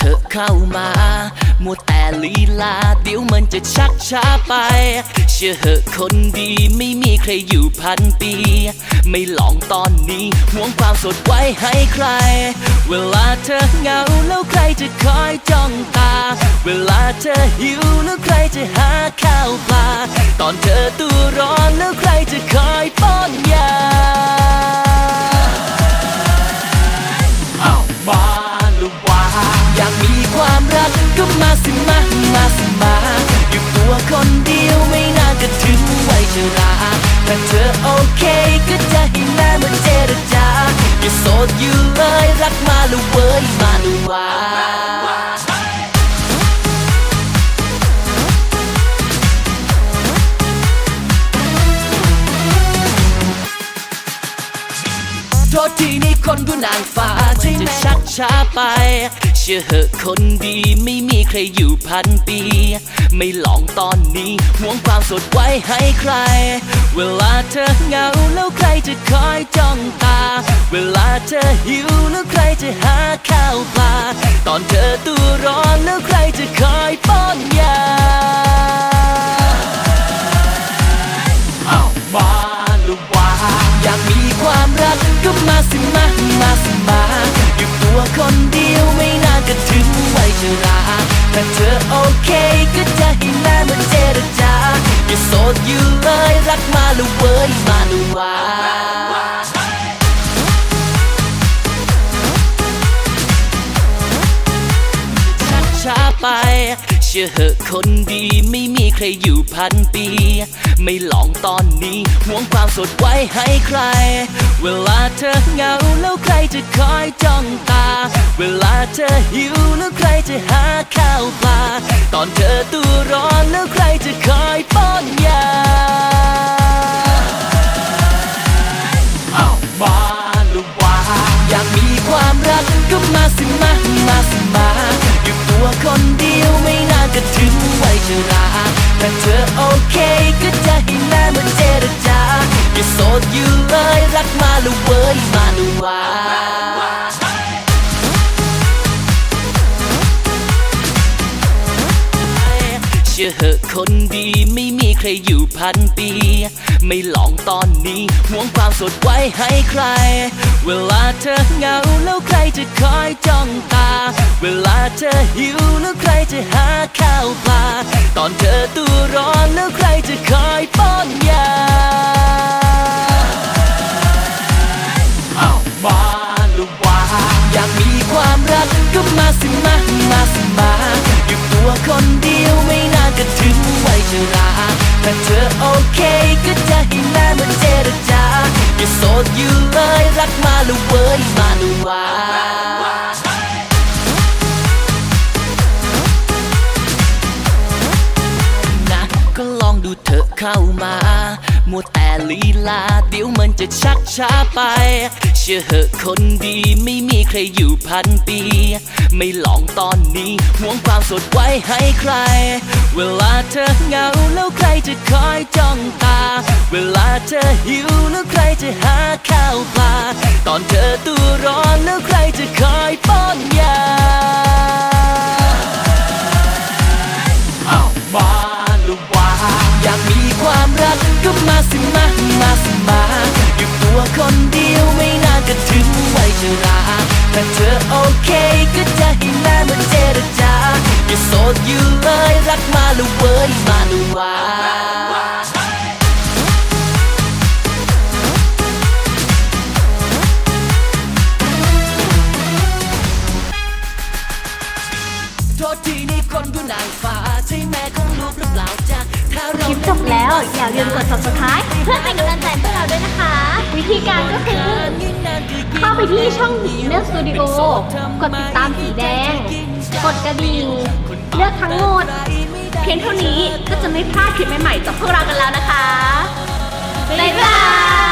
เธอเข้ามา มัวแต่ลีลา เดี๋ยวมันจะชักช้าไป เชื่อเหอะคนดีไม่มีใครอยู่พันปี ไม่ลองตอนนี้ห่วงความสดไว้ให้ใคร เวลาเธอเหงาแล้วใครจะคอยจ้องตา เวลาเธอหิวแล้วใครจะหาข้าวปลา ตอนเธอตัวร้อนแล้วใครจะคอยป้อนยา รักมาหรือเว้ยมาละว่าโทษทีนี่คนดูนางฟ้าใจจะชักช้าไป ชื่อเหอะคนดีไม่มีใครอยู่พันปี ไม่หลองตอนนี้ห่วงความสดไว้ให้ใคร เวลาเธอเหงาแล้วใครจะคอยจ้องตา เวลาเธอหิวแล้วใครจะหาข้าวปลา ตอนเธอตัวร้อนแล้วใครจะคอยป้อนยา จะราถ้าเธอโอเคก็จะให้แม่มาเจรจาอย่าโสดอยู่เลยรักมาหรือเว้ยมาดูว่า เชื่อเหอะคนดีไม่มีใครอยู่พันปี ไม่ลองตอนนี้ห่วงความสดไว้ให้ใคร เวลาเธอเหงาแล้วใครจะคอยจ้องตา เวลาเธอหิวแล้วใครจะหาข้าวปลา ตอนเธอตัวร้อนแล้วใครจะคอยป้อนยา งวัยชราถ้าเธอโอเคก็จะให้แม่มาเจรจาอย่าโสดอยู่เลยรักมาหรือเว้ยมาหรือว่า เชื่อเหอะคนดีไม่มีใครอยู่พันปี ไม่หลองตอนนี้ห่วงความสดไว้ให้ใคร เวลาเธอเหงาแล้วใครจะคอยจ้องตา เวลาเธอหิวแล้วใครจะหา อนเธอตัวร้อนแล้วใครจะคอยป้อนยาเอามาหรือว่าอยากมีความรักก็มาสิมามาสิมาอยู่ตัวคนเดียวไม่นานก็ถึงวัยชราถ้าเธอโอเคก็จะให้แม่มาเจรจาอย่าโสดอยู่เลยรักมาหรือเว้ยมาหรือว่า มัวแต่ลีลา เดี๋ยวมันจะชักช้าไป เชื่อเหอะคนดีไม่มีใครอยู่พันปี ไม่ลองตอนนี้ห่วงความสดไว้ให้ใคร เวลาเธอเหงาแล้วใครจะคอยจ้องตา เวลาเธอหิวแล้วใครจะหาข้าวปลา ตอนเธอตัวร้อนแล้วใครจะคอยป้อนยาาหรือเว้ยมาหรือว่าโทษทีนี่คนดูนางฟ้าใช่แม่ของลูกหรือเปล่าจ๊ะถ้าเรา คลิปจบแล้ว อย่าลืมกด subscribe เพื่อเป็นกำลังใจให้พวกเราด้วยนะคะ วิธีการก็คือ เข้าไปที่ช่อง Milk Studio กดติดตามสีแดง กดกระดิ่ง เลือกทั้งหมด พียงเท่านี้ก็จะไม่พลาดคลิปใหม่ๆจากพวกเรากันแล้วนะคะ บ๊ายบาย